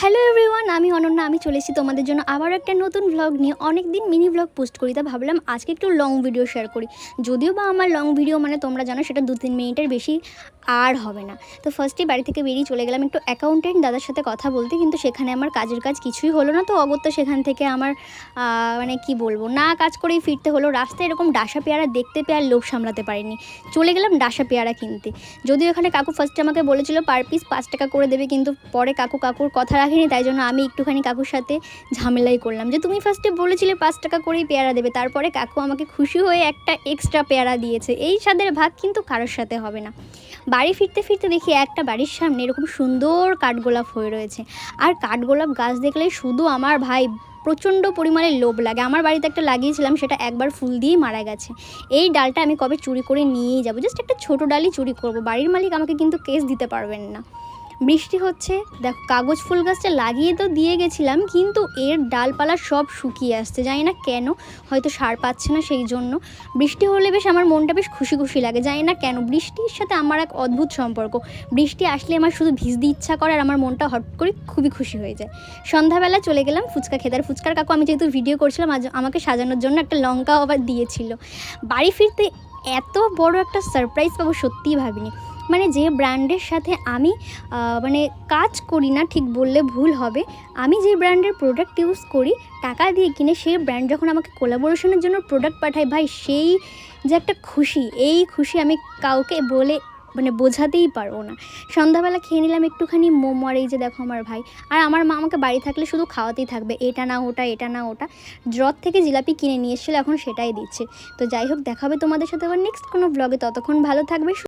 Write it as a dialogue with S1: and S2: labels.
S1: Hello everyone আমি অনন্যা, আমি চলে এসেছি তোমাদের জন্য আবার একটা নতুন ভ্লগ নিয়ে। অনেক দিন মিনি ভ্লগ পোস্ট করি, তা ভাবলাম আজকে একটু লং ভিডিও শেয়ার করি। যদিও বা আমার লং ভিডিও মানে তোমরা জানো, সেটা দু তিন মিনিটের বেশি আর হবে না। তো ফার্স্টে বাড়ি থেকে বেরিয়ে চলে গেলাম একটু অ্যাকাউন্টেন্ট দাদার সাথে কথা বলতে, কিন্তু সেখানে আমার কাজের কাজ কিছুই হলো না। তো অগত্যা সেখান থেকে আমার মানে কি বলব, না কাজ করেই ফিরতে হলো। রাস্তায় এরকম ডাসা পেয়ারা দেখতে পেয়ে আর লোভ সামলাতে পারিনি। চলে গেলাম ডাসা পেয়ারা কিনতে। যদিও এখানে কাকু ফার্স্টে আমাকে বলেছিল পার পিস পাঁচ টাকা করে দেবে, কিন্তু পরে কাকু কাকুর কথা রাখেনি তাই জন্য আমি একটুখানি কাকুর সাথে ঝামেলাই করলাম। যে তুমি ফার্স্টে বলেছিলে পাঁচ টাকা করেই পেয়ারা দেবে, তারপরে কাকু আমাকে খুশি হয়ে একটা এক্সট্রা পেয়ারা দিয়েছে। এই স্বাদের ভাগ কিন্তু কারোর সাথে হবে না। বাড়ি ফিরতে ফিরতে দেখি একটা বাড়ির সামনে এরকম সুন্দর কাঠগোলাপ হয়ে রয়েছে। আর কাঠগোলাপ গাছ দেখলে শুধু আমার ভাই প্রচণ্ড পরিমাণে লোভ লাগে। আমার বাড়িতে একটা লাগিয়েছিলাম, সেটা একবার ফুল দিয়েই মারা গেছে। এই ডালটা আমি কবে চুরি করে নিয়েই যাব? জাস্ট একটা ছোটো ডালই চুরি করব। বাড়ির মালিক আমাকে কিন্তু কেস দিতে পারবেন না। বৃষ্টি হচ্ছে। দেখো, কাগজ ফুল গাছটা লাগিয়ে তো দিয়ে গেছিলাম, কিন্তু এর ডালপালা সব শুকিয়ে আসছে। জানি না কেন, হয়তো সার পাচ্ছে না সেই জন্য। বৃষ্টি হলে বেশ আমার মনটা বেশ খুশি খুশি লাগে। জানি না কেন, বৃষ্টির সাথে আমার এক অদ্ভুত সম্পর্ক। বৃষ্টি আসলে আমার শুধু ভিজতে ইচ্ছা করে আর আমার মনটা হট করে খুবই খুশি হয়ে যায়। সন্ধ্যাবেলা চলে গেলাম ফুচকা খেতে। আর ফুচকার কাকু, আমি যেহেতু ভিডিও করছিলাম, আজ আমাকে সাজানোর জন্য একটা লঙ্কাও আবার দিয়েছিল। বাড়ি ফিরতে এত বড় একটা সারপ্রাইজ পাবো সত্যিই ভাবিনি। মানে যে ব্র্যান্ডের সাথে আমি মানে কাজ করি না, ঠিক বললে ভুল হবে, আমি যে ব্র্যান্ডের প্রোডাক্ট ইউজ করি, টাকা দিয়ে কিনে সেই ব্র্যান্ড যখন আমাকে কোলাবোরেশনের জন্য প্রোডাক্ট পাঠায়, ভাই সেই যে একটা খুশি, এই খুশি আমি কাউকে বলে মানে বোঝাতেই পারব না। সন্ধ্যাবেলা খেয়ে নিলাম একটুখানি মোমো আর এই যে দেখো আমার ভাই, আর আমার মা আমাকে বাড়ি থাকলে শুধু খাওয়াতেই থাকবে, এটা না ওটা, এটা না ওটা। জ্রত থেকে জিলাপি কিনে নিয়ে এসেছিল, এখন সেটাই দিচ্ছে। তো যাই হোক দেখাবে তোমাদের সাথে আবার নেক্সট কোনো ব্লগে ততক্ষণ ভালো থাকবে